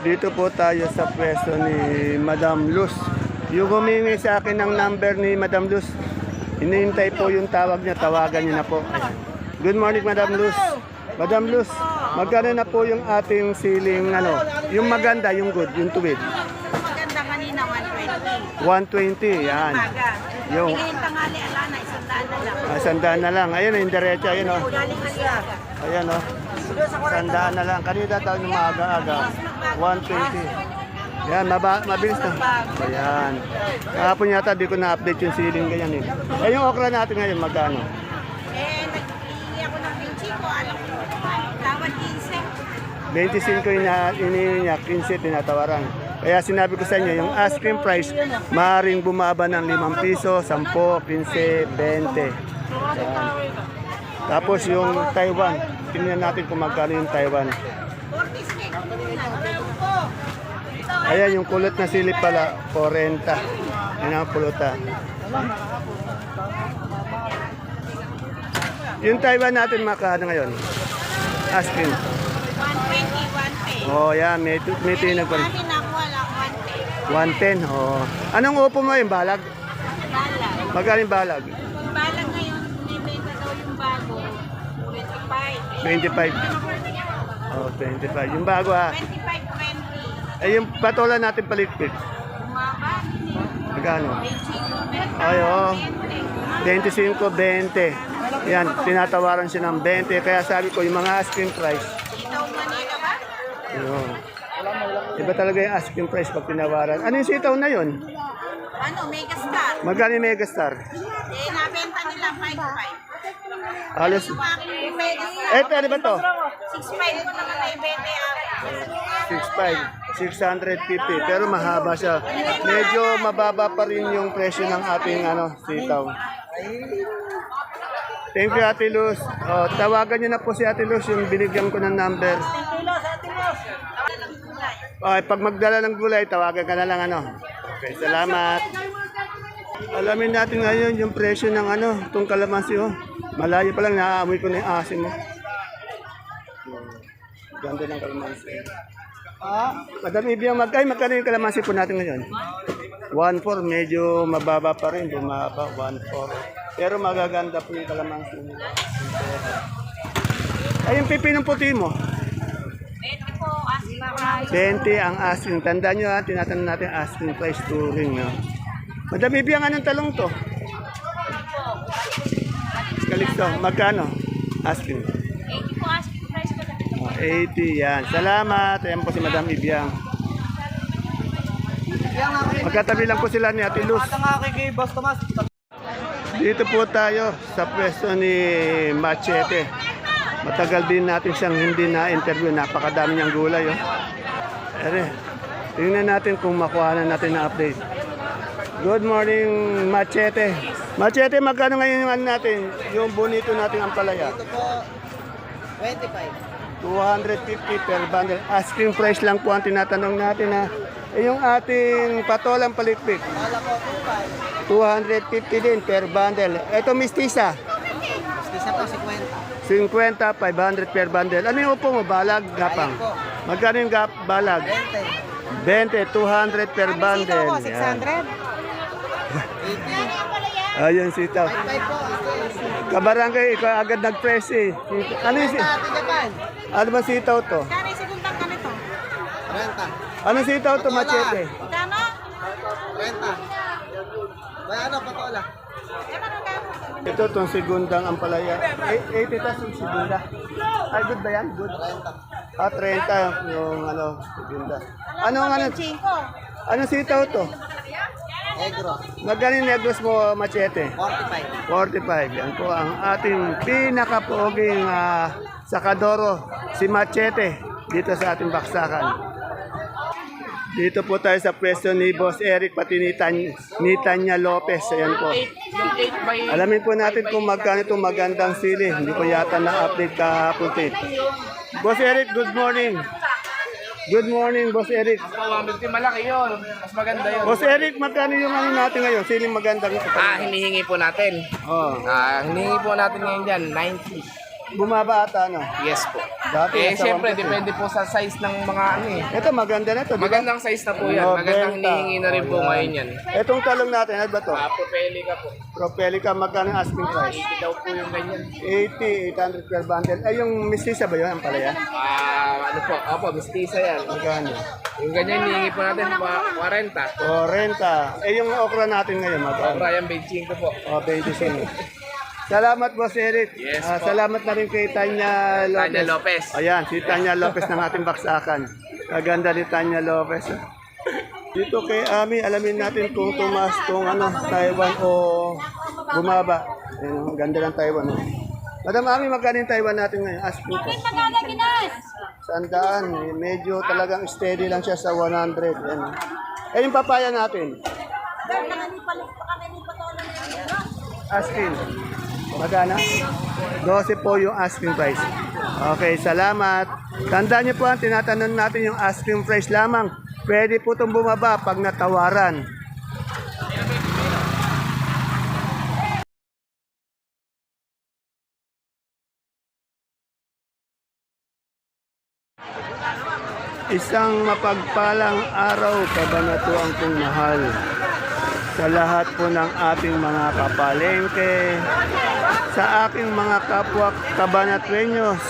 Dito po tayo sa pwesto ni Madam Luz. Yung humingi sa akin ng number ni Madam Luz, hinihintay po yung tawag niya, tawagan niyo na po. Good morning, Madam Luz. Madam Luz, magkano na po yung ating siling, ano, yung maganda, yung good, yung tuwid? Maganda kanina, 120. 120, yan. Yung- tangali, ala na, isang daan na lang. Ah, sandaan na lang. Ayun, yung diretso, ayun o. Ayan o. Sandaan na lang. Kanina tayo ng maaga-aga. 120. Yan, maba, mabilis na. Ayan. Kahapon yata di ko na-update yung ceiling ganyan eh. Eh yung okra natin ngayon, magkano? Eh, nag-iingi ako ng pinchi ko. Alam ko, tawad 15. 25 yung inihin niya, 15 tinatawaran. Kaya sinabi ko sa inyo, yung ice cream price, maaaring bumaba ng 5 piso, 10, 15, 20. Yan. Tapos yung Taiwan, tingnan natin kung magkano yung Taiwan. 40 stick. Ayan, yung kulot na silip pala, 40. Yan ang pulutan. Yung Taiwan natin makano ngayon? Asking. 120, 110. Oh, yan, may, may tinag pa. Kami nakuha lang, 110. 110, oh. Anong upo mo yung balag? Balag. Magkano balag ngayon, binibenta daw yung bago. 25. 25. Oh, 25. Yung bago ha. 25, 20. Eh, yung patola natin palikpik. Bumaba. Magkano? 25. Ay, oh. 25, 20. Yan, tinatawaran siya ng 20. Kaya sabi ko, yung mga asking price, Sitaw Manila ba? yun. Iba talaga yung asking price pag tinawaran. Ano yung sitaw na yun? Ano, Megastar. Magkano yung megastar? Eh, nabenta nila 5-5. Megastar. Eh, ano ba to? 6-5 ko naman ay 20 ako. 6.5, 650. Pero mahaba siya. Medyo mababa pa rin yung presyo ng ating ano, sitaw. Thank you, Ate Luz. Oh, tawagan niyo na po si Ate Luz yung binigyan ko ng number. Okay, pag magdala ng gulay, tawagan ka na lang ano. Okay, salamat. Alamin natin ngayon yung presyo ng ano, itong kalamansi oh. Malayo pa lang, naaamoy ko na yung asim mo. Ganda ng kalamansi. Ah, Madam Ibiang mag ay magkano yung kalamansi po natin ngayon? 1.4, medyo mababa pa rin, bumaba 1.4. Pero magaganda po yung kalamansi nila. Ay, yung pipinong puti mo? 20 po, asking price. 20 ang asking. Tandaan nyo ha, tinatanong natin asking price touring. No? Madam Ibiang, anong talong to? Kalixto, magkano? Asking. 80 po, asking price ko. Oh, 80, yan. Salamat. Ayan po si Madam Ibiang. Magkatabi lang po sila ni Ate Luz. Dito po tayo sa pwesto ni Machete. Matagal din natin siyang hindi na-interview. Napakadami niyang gulay. Oh. Ere, tingnan natin kung makuha na natin na update. Good morning, Machete. Machete, magkano ngayon yung ano natin? Yung bonito natin ang palaya? Ito po, 25. 250 per bundle. Asking price lang po ang tinatanong natin ha. Eh, yung ating patolang po, 25. 250 din per bundle. Ito mistisa, Isa po, 50. 50, 500 per bundle. Ano yung upo mo? Balag, gapang. Magkano yung gap, balag? 20. 20, 200 per bundle. Sitaw ko, Yan. 600. 80. Ayun, sitaw. 5 po. Kabarangay, ikaw agad nag-press eh. Ano yung, si- Ate Japan. ano ba sitaw to? Kano yung segundang ganito? 30. Anong sitaw to, machete? Kano? 30. May ano, patola. Eh, ano? Ito itong segundang ampalaya. Eh, 80 tas yung segunda. Ay, good ba yan? Good. 30. Ah, 30 yung ano, segunda. Anong ano, 5. anong sitaw to? Negro. Magkano yung negros mo, machete? 45. 45. Yan po ang ating pinakapoging ah, sakadoro, si Machete, dito sa ating baksakan. Dito po tayo sa pwesto ni Boss Eric pati ni, Tan ni Tanya Lopez. Ayan po. Alamin po natin kung magkano itong magandang sili. Hindi ko yata na-update kahapon. eh. Boss Eric, good morning. Good morning, Boss Eric. malaki yun. Mas maganda yun. Boss Eric, magkano yung ano natin ngayon? Siling magandang ito. Ah, hinihingi po natin. Oh. Ah, hinihingi po natin ngayon dyan, 90. Bumaba ata, no? Yes po. Dati Eh, nasa syempre, 150. depende po sa size ng mga ano eh. Ito, maganda na ito, di ba? Magandang size na po yan. Magandang Nobenta. hinihingi na rin po Oh, ngayon yan. Itong talong natin, ano ba to? Ah, propeli ka po. Propelica, magkano ang asking price? 80 daw po yung ganyan. 80, 800 per bundle. Ay, yung mistisa ba yun? Ang palaya? Ah, ano po? Opo, mistisa yan. Magkano? Yung ganyan, hinihingi po natin, pa- 40. O, renta. Eh, yung okra natin ngayon, magkano? Brian Beijing ko po. O, 25. Salamat, Boss Eric. Yes, Ah, po. salamat na rin kay Tanya Lopez. Tanya Lopez. Ayan, si Tanya Lopez ng ating baksakan. Kaganda ni Tanya Lopez. Dito kay Ami, alamin natin kung tumas kung ano, Taiwan o bumaba. Ayan, ang ganda ng Taiwan. Oh. Madam Ami, magkano yung Taiwan natin ngayon? Ask me po. Sandaan, eh, medyo talagang steady lang siya sa 100. Ayan. oh. Eh, yung papaya natin? Asking. Magana? 12 po yung asking price. Okay, salamat. Tandaan niyo po ang tinatanong natin yung asking price lamang. Pwede po itong bumaba pag natawaran. Isang mapagpalang araw kabanatuang kong mahal sa lahat po ng ating mga kapalengke, sa aking mga kapwa kabanatwenyos.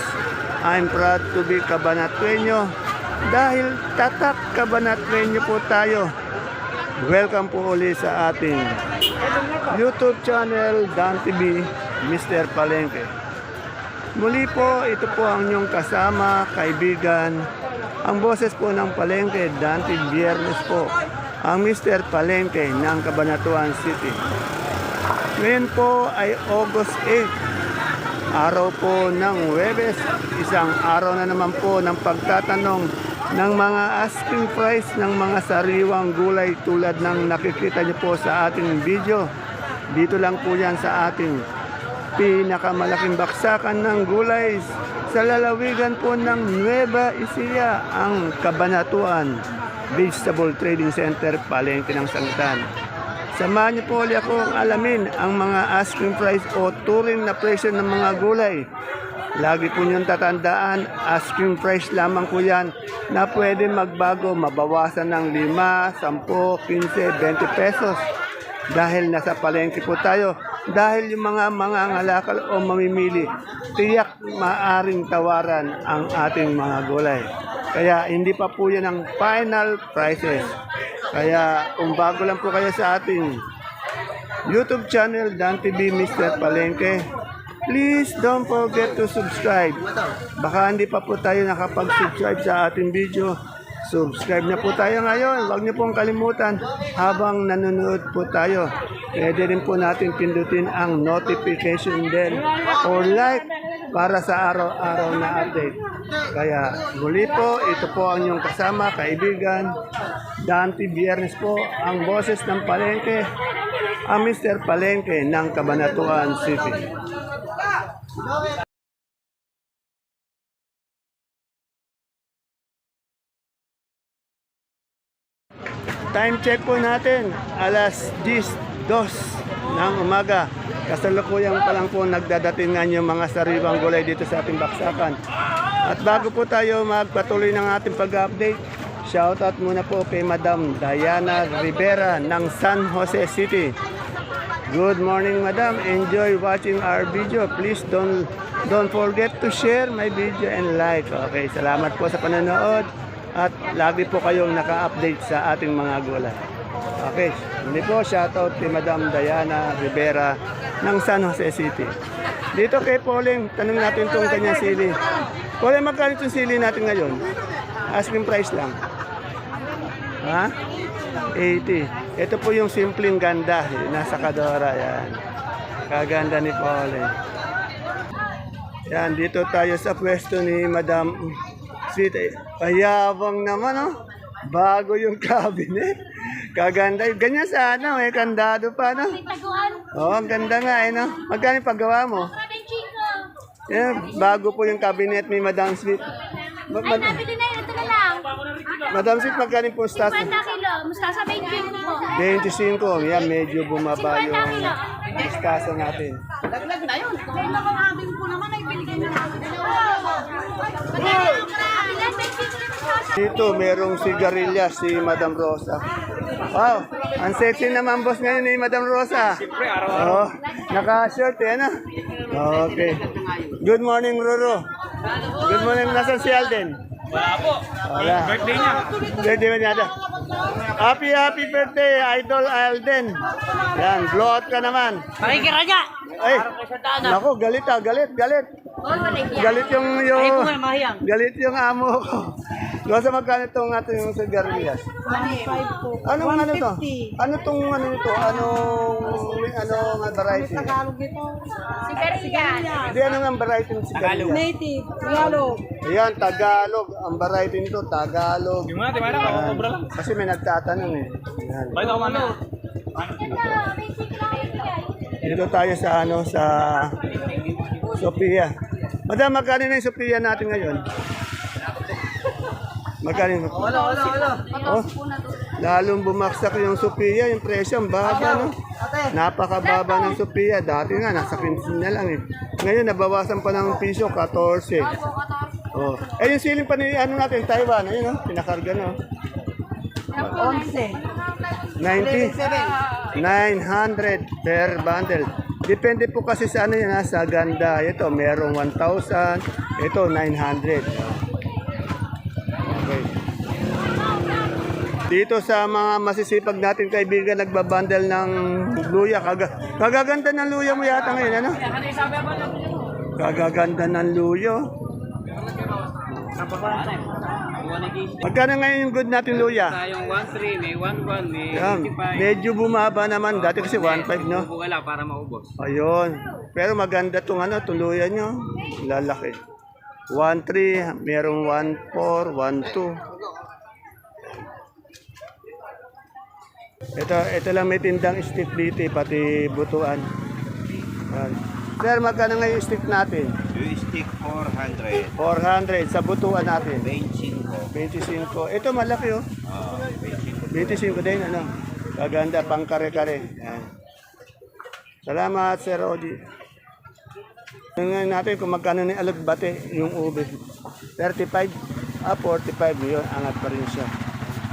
I'm proud to be kabanatwenyo dahil tatak kabanatwenyo po tayo. Welcome po uli sa ating YouTube channel Dan TV, Mr. Palengke. Muli po, ito po ang inyong kasama, kaibigan, ang boses po ng Palengke, Dante Biernes po, ang Mr. Palengke ng Cabanatuan City. Ngayon po ay August 8, araw po ng Webes, isang araw na naman po ng pagtatanong ng mga asking price ng mga sariwang gulay tulad ng nakikita niyo po sa ating video. Dito lang po yan sa ating pinakamalaking baksakan ng gulay sa lalawigan po ng Nueva Ecija, ang Kabanatuan Vegetable Trading Center, Palengke ng Sangitan. Samahan niyo po ulit ako alamin ang mga asking price o turing na presyo ng mga gulay. Lagi po niyong tatandaan, asking price lamang po yan na pwede magbago, mabawasan ng 5, 10, 15, 20 pesos dahil nasa palengke po tayo. Dahil yung mga mga ngalakal o mamimili, tiyak maaring tawaran ang ating mga gulay. Kaya hindi pa po yan ang final prices. Kaya kung bago lang po kayo sa ating YouTube channel, Dan TV Mr. Palengke, please don't forget to subscribe. Baka hindi pa po tayo nakapag-subscribe sa ating video. Subscribe na po tayo ngayon. Huwag niyo pong kalimutan habang nanonood po tayo. Pwede rin po natin pindutin ang notification bell or like para sa araw-araw na update. Kaya muli po, ito po ang inyong kasama, kaibigan. Dante Biernes po, ang boses ng palengke, ang Mr. Palengke ng Cabanatuan City. Time check po natin, alas 10.02 ng umaga. Kasalukuyang pa lang po nagdadatingan yung mga sariwang gulay dito sa ating baksakan. At bago po tayo magpatuloy ng ating pag-update, shoutout muna po kay Madam Diana Rivera ng San Jose City. Good morning, Madam. Enjoy watching our video. Please don't don't forget to share my video and like. Okay, salamat po sa panonood at lagi po kayong naka-update sa ating mga gulay. Okay, hindi po shoutout kay Madam Diana Rivera ng San Jose City. Dito kay Pauling, tanong natin tong kanyang sili. Pauling, magkano itong sili natin ngayon? Asking price lang. Ha? 80. Ito po yung simpleng ganda. Nasa Kadora. Yan. Kaganda ni Pauline. Yan, dito tayo sa pwesto ni Madam Sweet. Eh, Payabang naman, oh. Bago yung cabinet. Kaganda. Ganyan sana, may kandado pa, no? Oo, oh, ang ganda nga, eh, no? Magkano yung paggawa mo? Yan, bago po yung cabinet ni Madam Sweet. Ma- Ay, ma- nabili na yun. Ito na lang. Madam Sweet, magkano yung postas? 50 kilo. Mustasa 20 po. 25. Yan, medyo bumaba 50 yung kilo. Mustasa natin. Daglag na yun. Kaya naman abing ko naman ay binigay na namin. Dito, merong sigarilyas si Madam Rosa. Wow, ang sexy naman boss ngayon ni Madam Rosa. Siyempre, araw-araw. Oh, naka-shirt eh, ano? Okay. Good morning, Roro. Good morning, nasan si Alden? Wala po. Wala. Birthday niya. Birthday niya. Happy, happy birthday, Idol Alden. Yan, blow out ka naman. Makikira niya. Ay, nako, galit ah, galit, galit. Galit yung, yung, galit yung amo ko. Rosa, magkano itong ating yung sigarilyas? 1.5 po. Anong ano to? Ano tong ano nito? Anong ano nga variety? Tagalog ito. Sigarilyas. Hindi ano nga variety ng sigarilyas? Native. Tagalog. Ayan, Tagalog. Ang variety nito, Tagalog. Di mo na, di mo na. Lang. Kasi may nagtatanong eh. Ayan. Bakit ako mana? Dito tayo sa ano sa Sophia. Madam, magkano na yung Sophia natin ngayon? Magkano Wala, wala, wala. Oh, lalong bumaksak yung Sophia, yung presyo, ang baba, no? Napakababa ng Sophia. Dati nga, nasa 15 na lang eh. Ngayon, nabawasan pa ng piso, 14. Oh. Eh, yung siling pa ni, ano natin, Taiwan, ayun, no? Pinakarga, no? 11. 90. 900 per bundle. Depende po kasi sa ano yan, ha, sa ganda. Ito, merong 1,000. Ito, 900. Dito sa mga masisipag natin kaibigan nagbabundle ng luya. Kaga, kagaganda ng luya mo yata ngayon, ano? Kagaganda ng luyo. Magkano ngayon yung good natin luya? Tayong 1-3, may 1-1, may Yan. Medyo bumaba naman. Dati kasi 1.5, no? Wala para maubos. Ayun. Pero maganda tong ano, tuluyan nyo. Lalaki. 1.3, merong 1.4, 1.2. Ito, ito lang may tindang stick dito, eh, pati butuan. Yan. Sir, magkano nga yung stick natin? Yung stick 400, 400 sa butuan natin. 25. 25. Ito malaki oh. 25 din ano. Kaganda pang kare-kare. Yan. Salamat Sir Oji. Tingnan natin kung magkano ni alagbate yung ube. 35 ah 45 yun. Angat pa rin siya.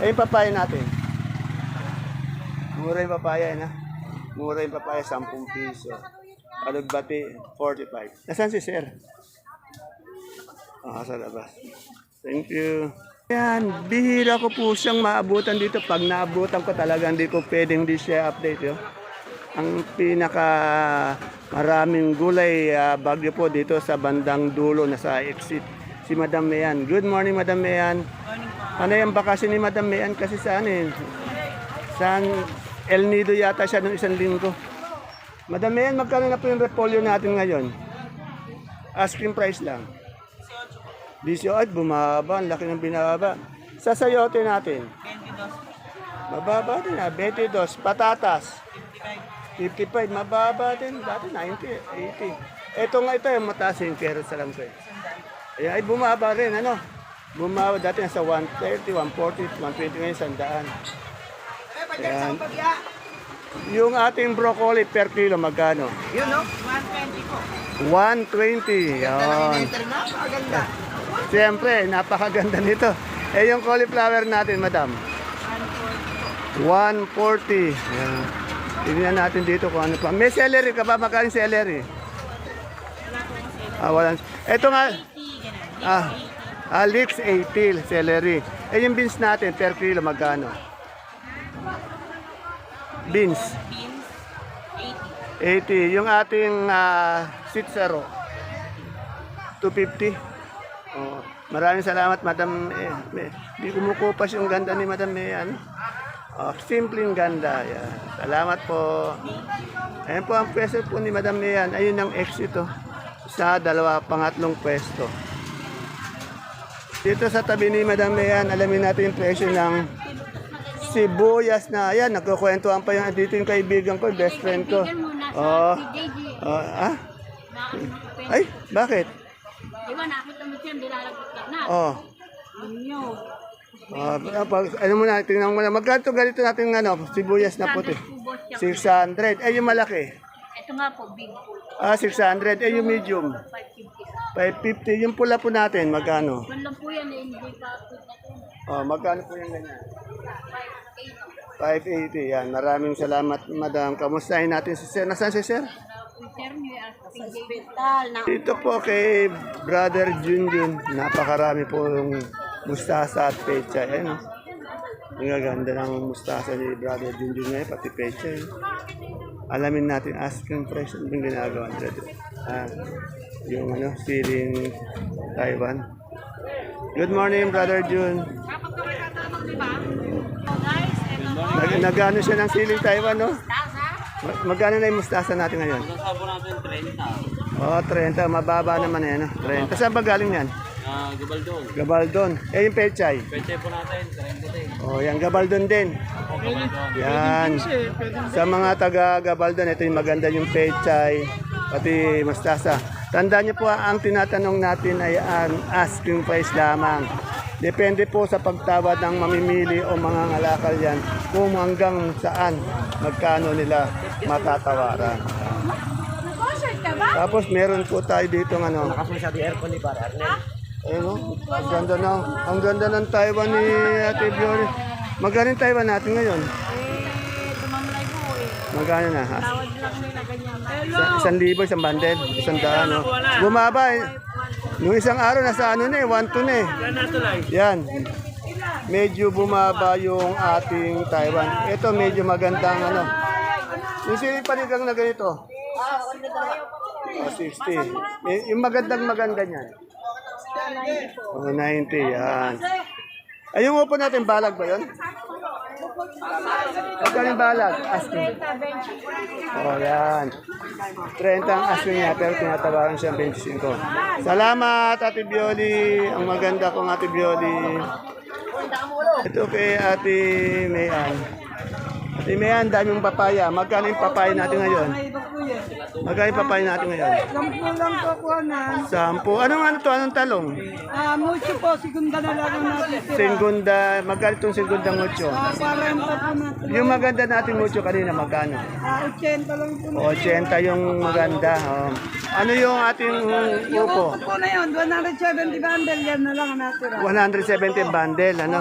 Eh papaya natin. Mura yung papaya na. Mura yung papaya 10 piso. Alagbate 45. Nasaan si Sir? Ah, sa labas. Thank you. Yan, bihira ko po siyang maabutan dito. Pag naabutan ko talaga, hindi ko pwedeng di siya update. Yo. Ang pinaka maraming gulay ah, bagyo po dito sa bandang dulo na sa exit. Si Madam Mayan. Good morning, Madam Mayan. Ano yung bakasyon ni Madam Mayan? Kasi saan eh? Saan? El Nido yata siya nung isang linggo. Madam Mayan, magkano na po yung repolyo natin ngayon? Asking price lang. 18, ay bumaba, ang laki ng binaba. Sa sayote natin. 22. Mababa din ah, 22. Patatas. 55. Mababa din. Dati 90, 80. Ito nga ito, yung mataas yung carrots alam ko eh. Ay bumaba rin, ano? Bumaba dati nasa 130, 140, 120 ngayon, sandaan. Ayan. Yung ating broccoli per kilo, magkano? yun no? 120. Yan. Enter na, maganda. Siyempre, napakaganda nito. Eh, yung cauliflower natin, madam. 140. Yan. Tingnan natin dito kung ano pa. May celery ka ba? Magkano celery? Ah, wala. Ito nga. Ah, ah, leeks 80 celery. Eh, yung beans natin per kilo, magkano? Beans. 80. Yung ating uh, sitsaro. 250. Oh, maraming salamat, Madam. Eh, eh, di kumukupas yung ganda ni Madam ano? Oh, simpleng ganda. Yan. Salamat po. Ayan po ang pwesto po ni Madam Mayan. Ayun ang exit oh. Sa dalawa, pangatlong pwesto. Dito sa tabi ni Madam Mayan, alamin natin yung presyo ng sibuyas na. Ayan, nagkukwentuhan pa yung dito yung kaibigan ko, best friend ko. Oh. Oh, ah? Ay, bakit? Diba nakita mo siya, nilalagot ka na. Oh. Inyo. Ah, pag, ano muna, tingnan mo na. Magkano ganito natin ano, sibuyas na puti? 600. Eh, yung malaki. nga po, big po. Ah, 600. Eh, yung medium. 550. 550. Yung pula po natin, magkano? Lang po yan, eh, hindi pa. Oh, magkano po yung ganyan? 580. Yan. Maraming salamat, madam. Kamustahin natin si Sir. Nasaan si Sir? Dito po kay Brother Junjun. Napakarami po yung mustasa at pecha. Ayan, oh. Ang gaganda ng mustasa ni Brother Junjun ngayon, pati pecha. Eh. Alamin natin, asking price, ano yung ginagawa nila dito? Ah, yung ano, siling Taiwan. Good morning, Brother Jun. Nag nagano siya ng siling Taiwan, no? Ma- Magkano na yung mustasa natin ngayon? Sabo natin 30. Oo, oh, 30. Mababa naman yan. No? 30. Saan ba galing yan? Ah, Gabaldon. Gabaldon. Eh, yung pechay. Pwede po natin, 30 din. Oh, yan. Gabaldon din. Yan. Sa mga taga Gabaldon, ito yung maganda yung pechay, pati mustasa. Tandaan niyo po, ang tinatanong natin ay ang asking price lamang. Depende po sa pagtawad ng mamimili o mga ngalakal yan kung hanggang saan magkano nila matatawaran. Tapos meron po tayo dito ng ano, Lakas masyado yung aircon ni Bar Arnel. Ayun o, ang ganda ng, ang ganda ng Taiwan ni Ate Fiori. Magkano yung Taiwan natin ngayon? Eh, eh. Magkano na? Ha? Tawad lang nila ganyan. Isang libo, isang bandel, isang daan. No? Bumaba eh. Nung isang araw, nasa ano na eh, 1 na eh. Yan natuloy. Yan. Medyo bumaba yung ating Taiwan. Ito medyo magandang ano. Yung sinipanigang na ganito. Oh, 60. Eh, Yung magandang maganda niyan. Oh, 90. Yan. Ay, yung upo natin, balag ba yun? Magkano balag? Asking. Oh, yan. 30 ang asking niya, pero tinatawaran siya 25. Salamat, Ate Bioli. Ang maganda kong Ate Bioli. Ito kay Ate Mayan. Ate Mayan, daming papaya. Magkano yung papaya natin ngayon? Magkano yung papaya natin ngayon? Sampu lang po po na. Sampo. Anong ano to? Anong talong? Ah, mucho po, segunda na lang ang natin. Segunda. Magkano itong segunda mucho? Ah, 40 po natin. Yung maganda natin mucho kanina, magkano? Ah, 80 lang po. 80 yung maganda. Oh. Ano yung ating upo? Po na yun, 170 bundle, yan na lang ang natira. 170 bundle, ano?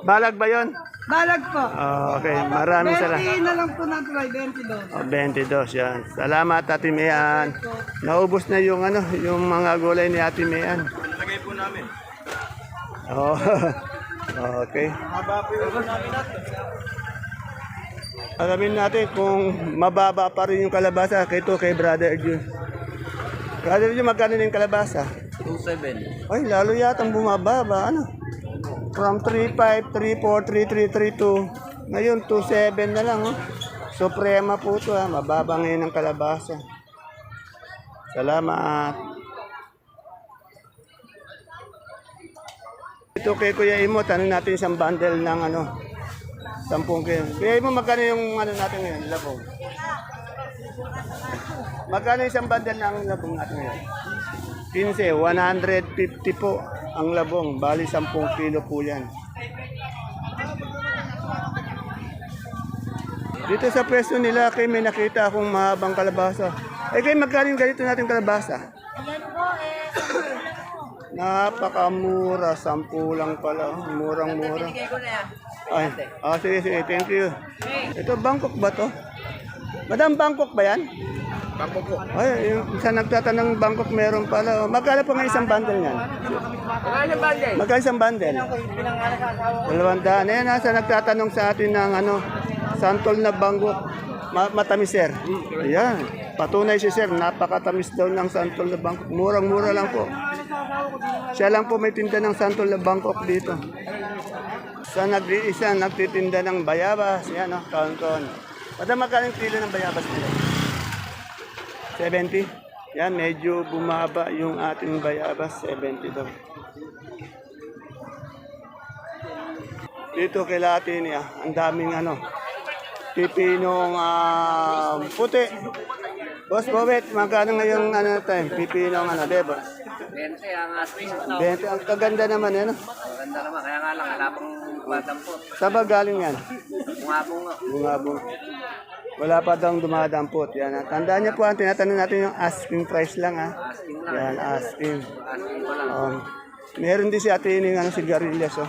Balag ba yon? Balag po. Oh, okay, maraming 20 salamat. na lang po natira, 22. Oh, 22 yan. Salamat Ate Mian. Naubos na yung ano, yung mga gulay ni Ate Mian. Lagay po namin. Oh. okay. Alamin natin kung mababa pa rin yung kalabasa kay to kay Brother Jun. Brother Jun, magkano na yung kalabasa? 27. Ay, lalo yatang bumababa. Ano? From 3.5, 3.4, 3.3, 3.2. Ngayon, 2.7 na lang. Oh. Suprema po ito. Ah. Mababa ngayon ang kalabasa. Salamat. Ito kay Kuya Imo, tanong natin isang bundle ng ano, 10 kilo. Kuya Imo, magkano yung ano natin ngayon, labong? Magkano isang bundle ng labong natin ngayon? 15, 150 po ang labong. Bali, 10 kilo po yan. Dito sa pwesto nila, kay may nakita akong mahabang kalabasa. Eh, kay magkano yung ganito natin kalabasa? Yan po eh. Napakamura, 10 lang pala. Murang-mura. Ay, ah, sige, sige, thank you. Ito, Bangkok ba to? Madam, Bangkok ba yan? Bangkok po. Ay, yung sa nagtatanong Bangkok meron pala. Magkano pa nga isang bundle niyan? Magkano isang bundle? Dalawang daan. Ayan, nasa nagtatanong sa atin ng ano, santol na Bangkok. Ma matamis, sir. Ayan. Patunay si sir, napakatamis daw ng santol na Bangkok. Murang-mura lang po. Siya lang po may tinda ng santol na Bangkok dito. Sa nag-iisa, nagtitinda ng bayabas. Yan, no? Kaunton. Madam, magkano kilo ng bayabas nila? 70. Yan, medyo bumaba yung ating bayabas. 70 daw. Dito kay Latin, ah, ang daming ano, pipinong ah, puti. Boss Bobet, magkano ngayon ano time? Pipinong ano, de boss? 20 ang aswing. 20, ang kaganda naman yan. ah. Maganda naman, kaya nga lang, wala pang badang po. Saan ba galing yan? Nga. Bungabong. Wala pa daw dumadampot. Yan. ah. Tandaan niyo po, ang tinatanong natin yung asking price lang. Ha? Yan, asking. Um, meron din si ate yung ano, sigarilyas. Oh.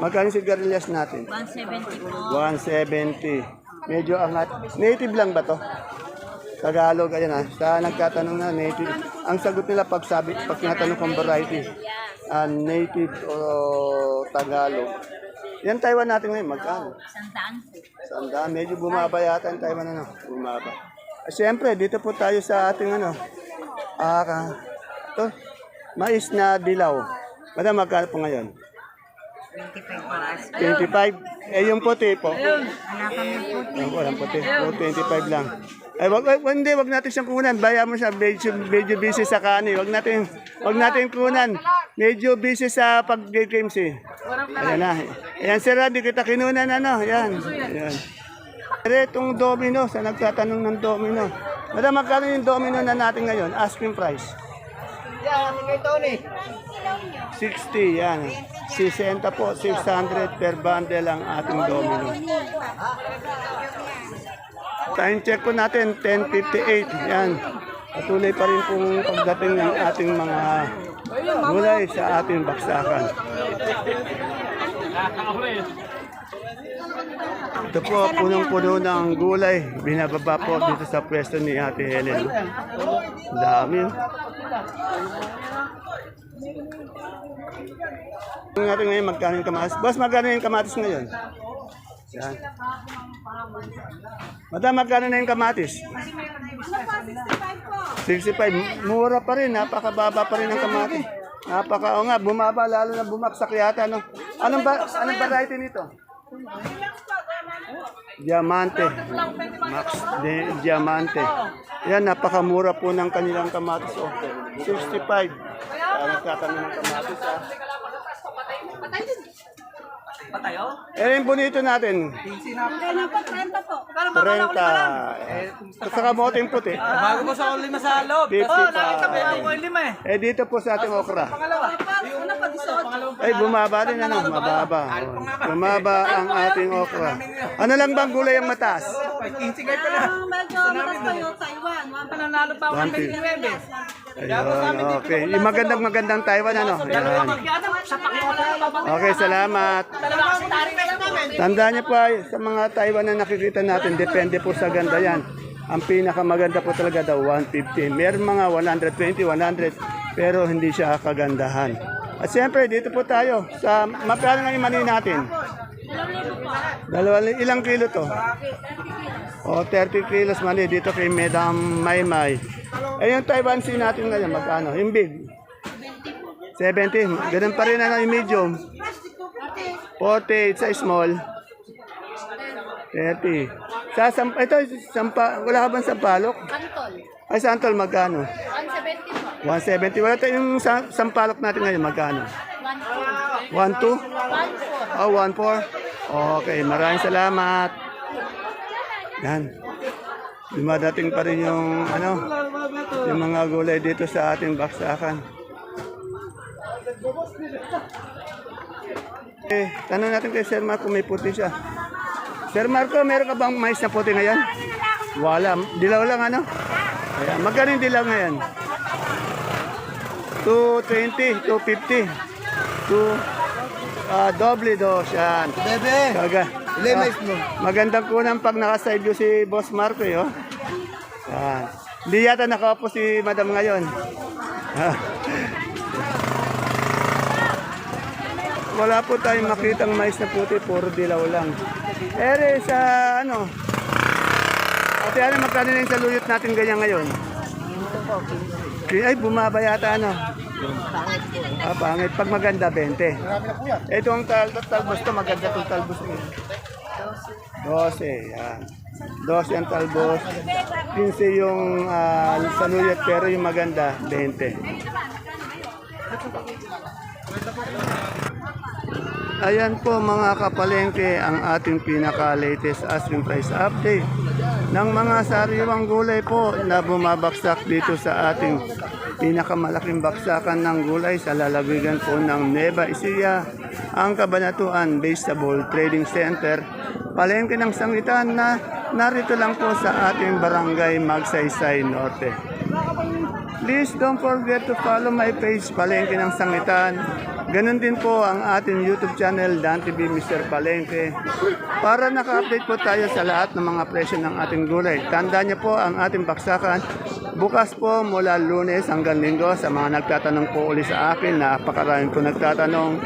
Magkano sigarilyas natin? 170 po. 170. Medyo angat. Native lang ba to? Tagalog, ayan ah. Sa nagtatanong na native. Ang sagot nila pag sabi, pag tinatanong kong variety, ah, native o Tagalog. Yan Taiwan natin ngayon, magkano? Sandaan po. Sandaan, medyo bumaba yata yung Taiwan ano, bumaba. Ah, Siyempre, dito po tayo sa ating ano, ah, ka- to, mais na dilaw. Madam, magkano po ngayon? 25 paras. 25. Eh, yung puti po. Wala kami puti. Ako, walang puti. O, 25 lang. Ay, wag, wag, hindi, wag natin siyang kunan. Bayan mo siya, medyo, medyo busy sa kani. Wag natin, wag natin kunan. Medyo busy sa pag-games eh. Ayan na. Ayan, sir, di kita kinunan, ano. Ayan. Ayan. Pero itong domino, sa nagtatanong ng domino. Madam, magkano yung domino na natin ngayon? Asking price. Yan, kay Tony. 60, yan. 60 po, 600 per bundle ang ating domino. Time check po natin, 10.58. Yan. Patuloy pa rin pong pagdating ng ating mga gulay sa ating baksakan. Ito po, punong-puno ng gulay. Binababa po dito sa pwesto ni Ate Helen. Ang Dami. Yung natin ngayon, magkano yung kamatis? Boss, magkano yung kamatis ngayon? Yan. Madam, magkano na yung kamatis? 65. Mura pa rin, napakababa pa rin ang kamatis. Napaka, o nga, bumaba, lalo na bumaksak yata. No? Anong, ba, anong variety nito? Diamante. Max de, Diamante. Yan, napakamura po ng kanilang kamatis. Oh. 65. Parang tatanong ng kamatis. Ah. Eh, yung bonito natin. 30. Eh, sa kamote yung puti. Bago ko sa lima sa loob. 50 pa. Ako yung lima eh. Eh, dito po sa ating okra. Ay, bumaba rin ano, mababa. Oh. Bumaba ang ating okra. Ano lang bang gulay ang mataas? medyo matas pa yung Taiwan. Pananalo pa ako ng 20. Ayun, okay. Yung magandang magandang Taiwan, ano? Yan. Okay, salamat. Tandaan niyo po ay, sa mga Taiwan na nakikita natin, depende po sa ganda yan. Ang pinakamaganda po talaga daw, 150. Meron mga 120, 100, pero hindi siya kagandahan. At siyempre, dito po tayo. Sa, magkano nga yung mani natin? Dalawa, ilang kilo to? O, 30 kilos mani dito kay Madam Maymay. Eh, yung Taiwan Sea natin ngayon, magkano? Yung big? 70. Ganun pa rin ano, yung medium. 40 sa small. 30. Sa sampa, ito, sampa, wala ka bang sampalok? Antol. Ay, sa Antol, magkano? 170 po. 170. Wala tayong sa, sampalok natin ngayon, magkano? 1 1, 2? 1 Oh, 1, 4? Okay, maraming salamat. Yan. Dumadating pa rin yung, ano, yung mga gulay dito sa ating baksakan. Eh, tanong natin kay Sir Marco, may puti siya. Sir Marco, meron ka bang mais na puti ngayon? Wala. Dilaw lang ano? Ayan. Magkano yung dilaw ngayon? 220, 250. 2, ah, doble dos. Yan. Bebe, Kaga. Ilan mais mo? magandang kunang pag naka-side view si Boss Marco, eh, oh. Yan. Hindi yata nakaupo si Madam ngayon. Ah. Wala po tayong makitang mais na puti, puro dilaw lang. Ere sa ano? Ate, ano magkano na yung saluyot natin ganyan ngayon? Ay, bumaba yata ano? Ah, pangit. Pag maganda, 20. Ito ang tal talbos to, maganda itong talbos. Eh. 12, yan. 12 ang talbos. 15 yung uh, saluyot, pero yung maganda, 20. Ayan po mga kapalengke ang ating pinaka-latest asking price update ng mga sariwang gulay po na bumabaksak dito sa ating pinakamalaking baksakan ng gulay sa lalawigan po ng Nueva Ecija, ang Kabanatuan Vegetable Trading Center palengke ng sangitan na narito lang po sa ating barangay Magsaysay Norte. Please don't forget to follow my page Palengke ng Sangitan. Ganon din po ang ating YouTube channel Dan TV Mr. Palengke para naka-update po tayo sa lahat ng mga presyo ng ating gulay. Tandaan niyo po ang ating baksakan bukas po mula lunes hanggang linggo sa mga nagtatanong po uli sa akin. Napakaraming po nagtatanong.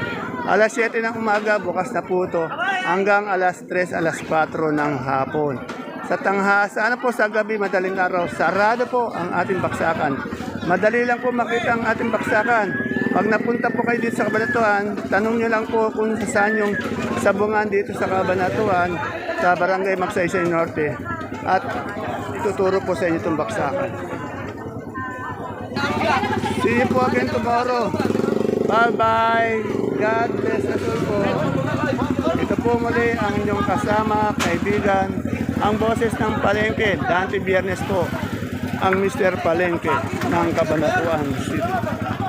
Alas 7 ng umaga, bukas na po ito hanggang alas 3, alas 4 ng hapon. Sa tangha, sa ano po sa gabi, madaling araw, sarado po ang ating baksakan. Madali lang po makita ang ating baksakan. Pag napunta po kayo dito sa Kabanatuan, tanong nyo lang po kung saan yung sabungan dito sa Kabanatuan, sa Barangay Magsaysay Norte. At ituturo po sa inyo itong baksakan. See you po again tomorrow. Bye-bye. God bless us all po. Ito po muli ang inyong kasama, kaibigan, ang boses ng Palengke, Dante Biernes po, ang Mr. Palengke ng Cabanatuan City.